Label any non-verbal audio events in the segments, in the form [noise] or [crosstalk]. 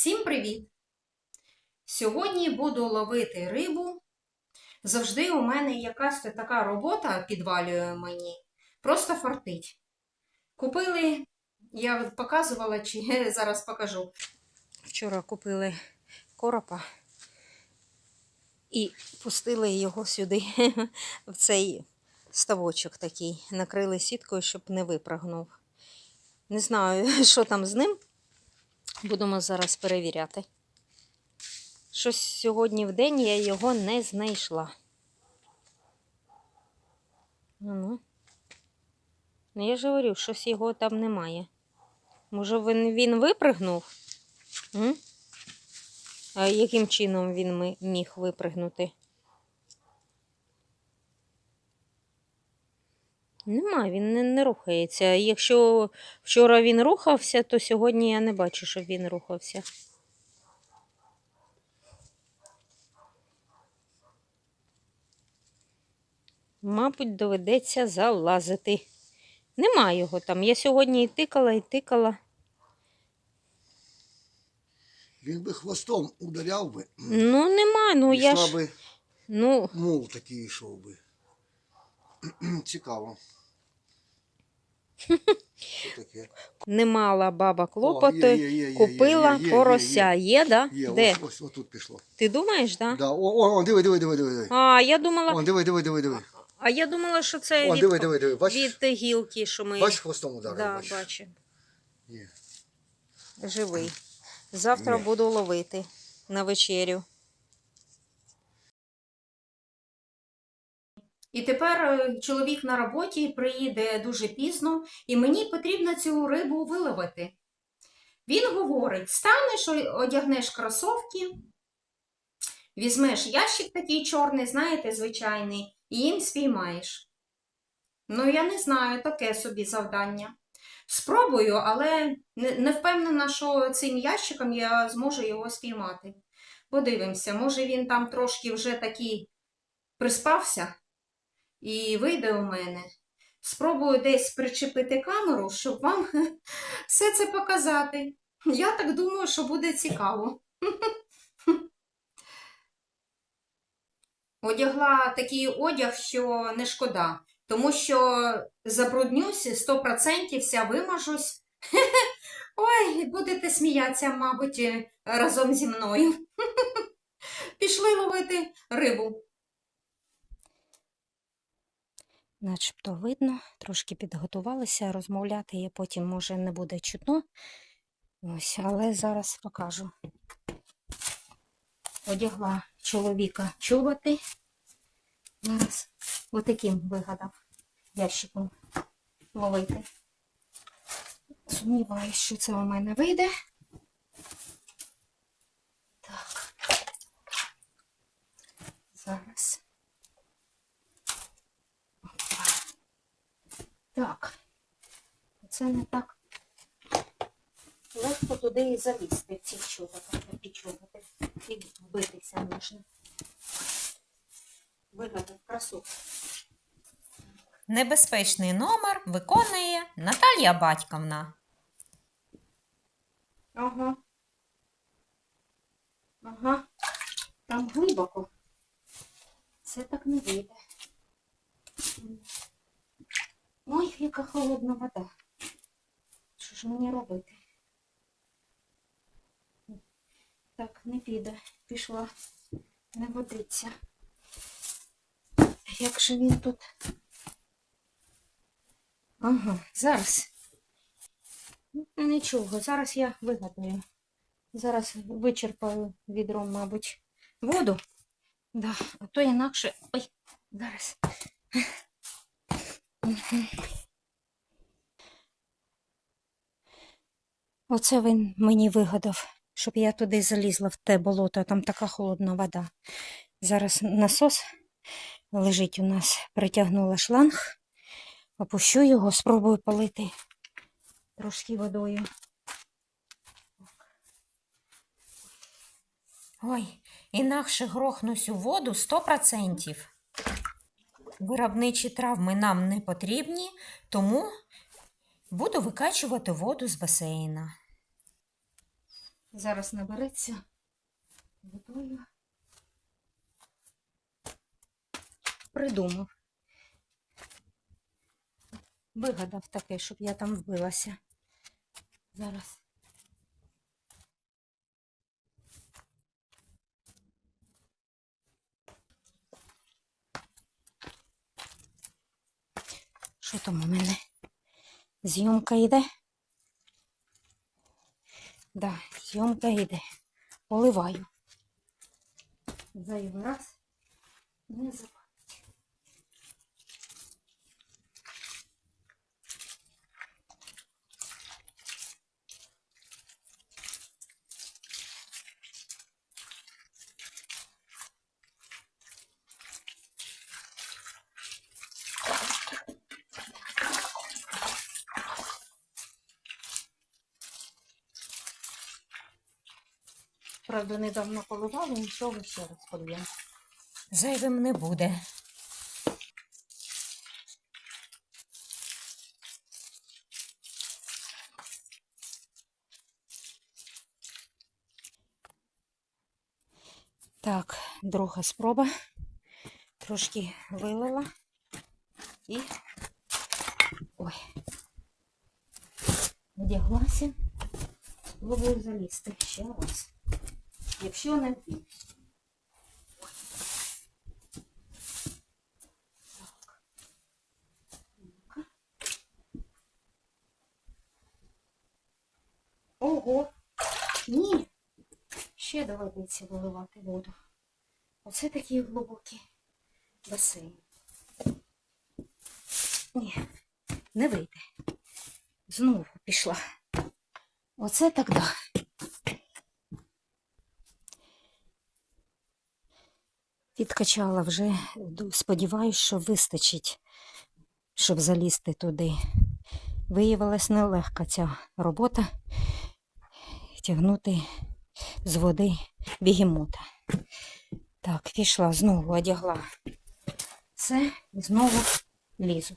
Всім привіт! Сьогодні буду ловити рибу. Завжди у мене якась така робота підвалює мені. Просто фартить. Купили, я показувала, чи [laughs] зараз покажу. Вчора купили коропа і пустили його сюди, [laughs] в цей ставочок такий. Накрили сіткою, щоб не випрагнув. Не знаю, [laughs] що там з ним. Будемо зараз перевіряти. Щось сьогодні в день я його не знайшла. Ну, ну я ж говорю, щось його там немає. Може, він, він випригнув? М? А яким чином він міг випригнути? Нема, він не, не рухається. Якщо вчора він рухався, то сьогодні я не бачу, щоб він рухався. Мабуть, доведеться залазити. Нема його там. Я сьогодні і тикала, і тикала. Він би хвостом ударяв би, Ну, нема, ну я ж. би Ну, мул такий йшов би. [clears throat] Цікаво. [laughs] Що таке? не мала баба О, є, є, є, є, Купила є, є, є, порося. Є, да? Є, Де? ось, ось, ось тут пішло. Ти думаєш, да? Да. О, о, о, диви, диви, диви, диви. диви. А, я думала, О, диви, диви, диви, диви. а я думала, що це О, від, диви, диви, диви. Бачиш? від гілки, що ми. Бачиш хвостом ударив? да, бачиш? бачу. Є. Живий. Завтра Ні. буду ловити на вечерю. І тепер е, чоловік на роботі приїде дуже пізно, і мені потрібно цю рибу виловити. Він говорить: станеш, одягнеш кросовки, візьмеш ящик такий чорний, знаєте, звичайний, і їм спіймаєш. Ну, я не знаю, таке собі завдання. Спробую, але не, не впевнена, що цим ящиком я зможу його спіймати. Подивимося, може він там трошки вже такий приспався і вийде у мене. Спробую десь причепити камеру, щоб вам [laughs] все це показати. Я так думаю, що буде цікаво. [laughs] Одягла такий одяг, що не шкода, тому що забруднюся, 100% вся вимажусь. [laughs] Ой, будете сміятися, мабуть, разом зі мною. Пішли ловити рибу. Начебто видно, трошки підготувалися, розмовляти я потім, може, не буде чутно. Ось, але зараз покажу. Одягла чоловіка чубати. Зараз отаким вигадав ящиком ловити. Сумніваюсь, що це у мене вийде. Зараз. Так. Це не так. Легко туди і залізти ці чоботи. І вбитися можна. Вигадав красу. Небезпечний номер виконує Наталія Батьківна. Ага. Ага. Там глибоко. Це так не вийде. Ой, яка холодна вода. Що ж мені робити? Так, не піде. Пішла. Не водиться. Як же він тут? Ага, зараз. Ну, Нічого, зараз я вигадаю. Зараз вичерпаю відром, мабуть, воду. Да, а то інакше. Ой, зараз. Оце він мені вигадав, щоб я туди залізла в те болото, там така холодна вода. Зараз насос лежить у нас, притягнула шланг, опущу його, спробую полити трошки водою. Ой, інакше грохнусь у воду 100%. Виробничі травми нам не потрібні, тому буду викачувати воду з басейна. Зараз набереться водою. Придумав. Вигадав таке, щоб я там вбилася. Зараз. Що там у мене? Зйомка йде? Да, зйомка йде. Поливаю. Зайвий раз. Не забудь. Правда, недавно поливали, нічого ще раз поліємо. Зайвим не буде. Так, друга спроба. Трошки вилила і ой. Одяглася. Спробую залізти ще раз. Якщо не. Ну-ка. Ого! Ні! Ще доведеться виливати воду. Оце такий глибокий басейн. Ні, не вийде. Знову пішла. Оце так да. Підкачала вже, сподіваюсь, що вистачить, щоб залізти туди. Виявилась нелегка ця робота тягнути з води бігемота. Так, пішла, знову одягла. Все, і знову лізу.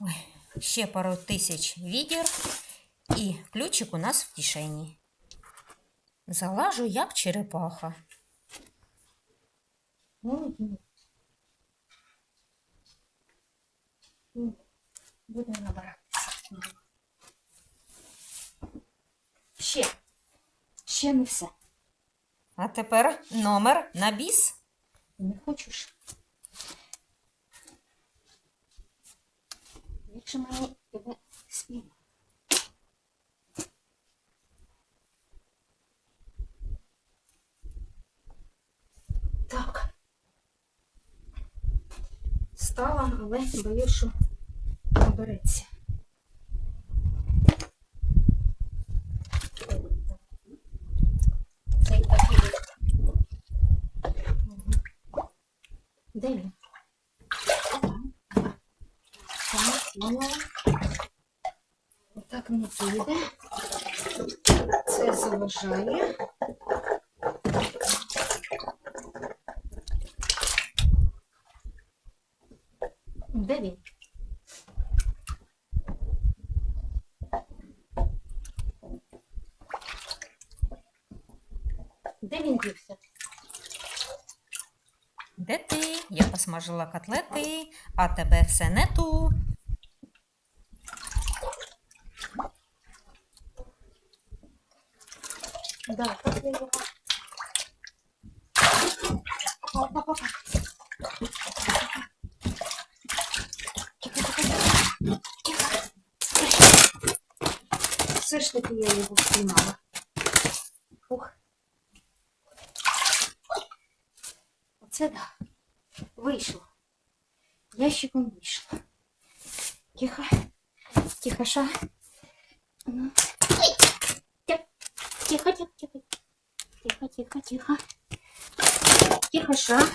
Ой, ще пару тисяч відір, і ключик у нас в кишені. Залажу, як черепаха. Молодець. Ну, Буде набиратися. Ще. Ще не все. А тепер номер на біс. Не хочеш? Якщо мені тебе спіймати. Так. Стала, але боюсь, що не береться. Цей такий. Де він? Отак не піде. Це заважає. Де він? Де він дівся? Де ти? Я посмажила котлети, а тебе все не ту. Да. Все ж таки я його спіймала. Оце да. Вийшло. Ящиком вийшло. Тихо. Тихо, ша. Ну. Тихо, тихо, тихо. Тихо, тихо, тихо. Тихо, ша.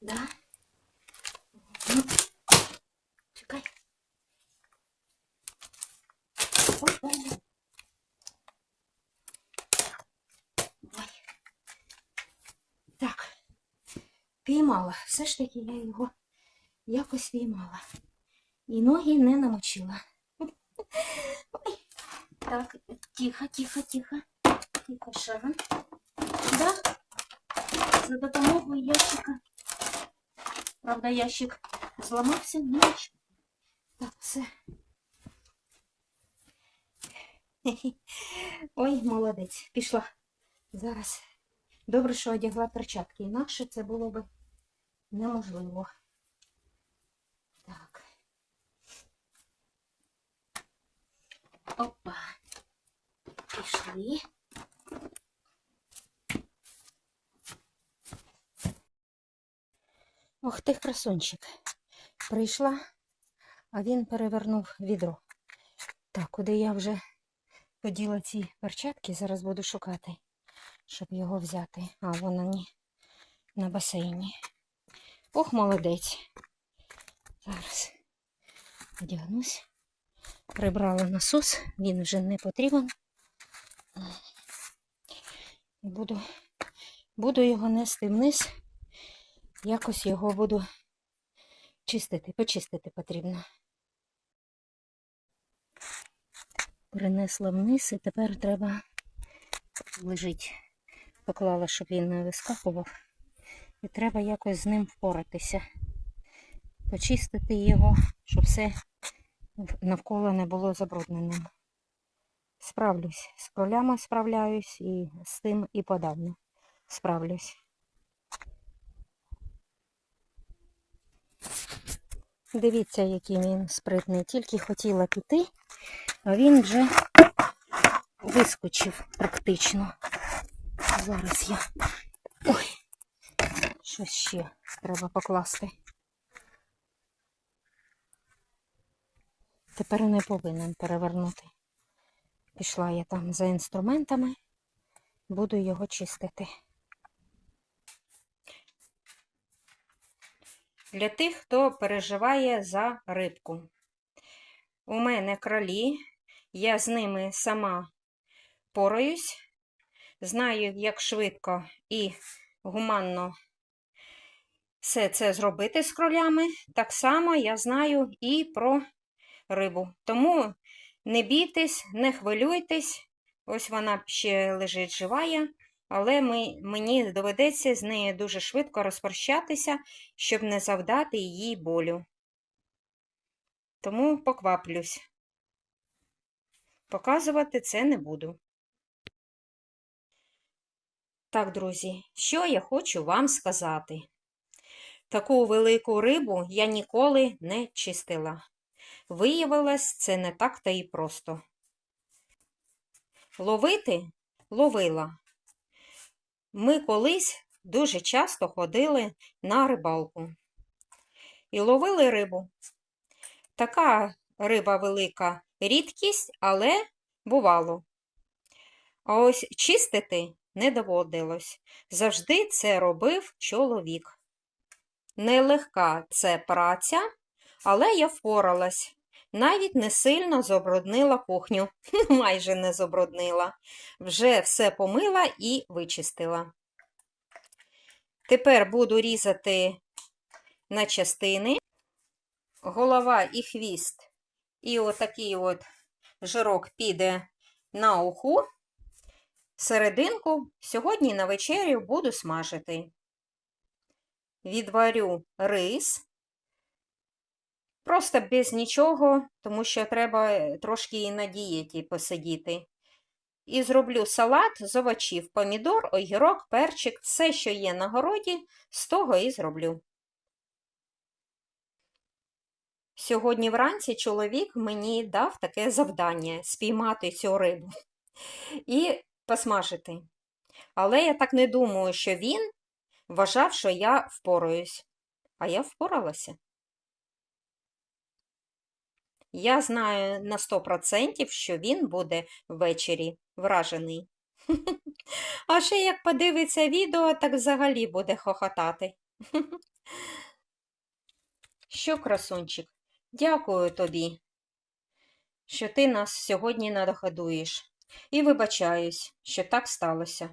Да. Ну. Чекай. Ой. Ой. Піймала. Все ж таки я його якось піймала. І ноги не намочила. Ой. Так, тихо, тихо, тихо. Тихо, шагом. Да? За допомогою ящика. Правда, ящик зламався, ну нічого. Так, все. Ой, молодець, пішла. Зараз. Добре, що одягла перчатки. Інакше це було б неможливо. Так. Опа. Пішли. Ох ти, красунчик. Прийшла, а він перевернув відро. Так, куди я вже поділа ці перчатки, зараз буду шукати, щоб його взяти. А, вона ні, на басейні. Ох, молодець. Зараз одягнусь. Прибрала насос, він вже не потрібен. Буду, буду його нести вниз. Якось його буду чистити, почистити потрібно. Перенесла вниз і тепер треба лежить. Поклала, щоб він не вискакував. І треба якось з ним впоратися. Почистити його, щоб все навколо не було забрудненим. Справлюсь. З кролями справляюсь і з тим і подавно справлюсь. Дивіться, який він спритний. Тільки хотіла піти, а він вже вискочив практично. Зараз я. Щось ще треба покласти. Тепер не повинен перевернути. Пішла я там за інструментами, буду його чистити. Для тих, хто переживає за рибку. У мене кролі, я з ними сама пораюсь, знаю, як швидко і гуманно все це зробити з кролями. Так само я знаю і про рибу. Тому не бійтесь, не хвилюйтесь. Ось вона ще лежить живая, але ми, мені доведеться з нею дуже швидко розпрощатися, щоб не завдати їй болю. Тому покваплюсь. Показувати це не буду. Так, друзі, що я хочу вам сказати? Таку велику рибу я ніколи не чистила. Виявилось, це не так та і просто. Ловити ловила. Ми колись дуже часто ходили на рибалку і ловили рибу. Така риба велика рідкість, але бувало. А ось чистити не доводилось. Завжди це робив чоловік. Нелегка це праця, але я впоралась. Навіть не сильно забруднила кухню, [laughs] майже не забруднила. Вже все помила і вичистила. Тепер буду різати на частини. Голова і хвіст, і отакий от жирок піде на уху. Серединку сьогодні на вечерю буду смажити. Відварю рис. Просто без нічого, тому що треба трошки і на дієті посидіти. І зроблю салат з овочів, помідор, огірок, перчик, все, що є на городі, з того і зроблю. Сьогодні вранці чоловік мені дав таке завдання спіймати цю рибу [laughs] і посмажити. Але я так не думаю, що він вважав, що я впораюсь. А я впоралася. Я знаю на 100%, що він буде ввечері вражений. [laughs] А ще як подивиться відео, так взагалі буде хохотати. [laughs] Що, красунчик, дякую тобі, що ти нас сьогодні надогодуєш. І вибачаюсь, що так сталося.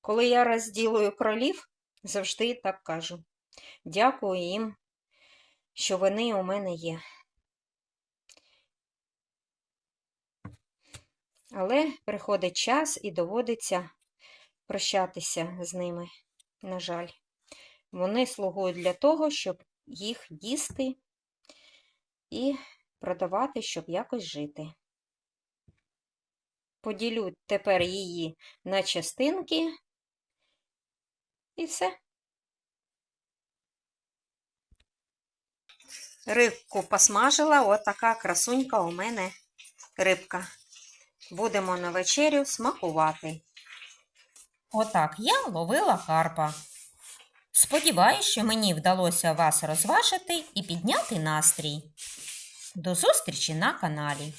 Коли я розділую кролів, завжди так кажу. Дякую їм, що вони у мене є. Але приходить час і доводиться прощатися з ними, на жаль. Вони слугують для того, щоб їх їсти і продавати, щоб якось жити. Поділю тепер її на частинки і все. Рибку посмажила, от така красунька у мене рибка. Будемо на вечерю смакувати. Отак я ловила карпа. Сподіваюсь, що мені вдалося вас розважити і підняти настрій. До зустрічі на каналі.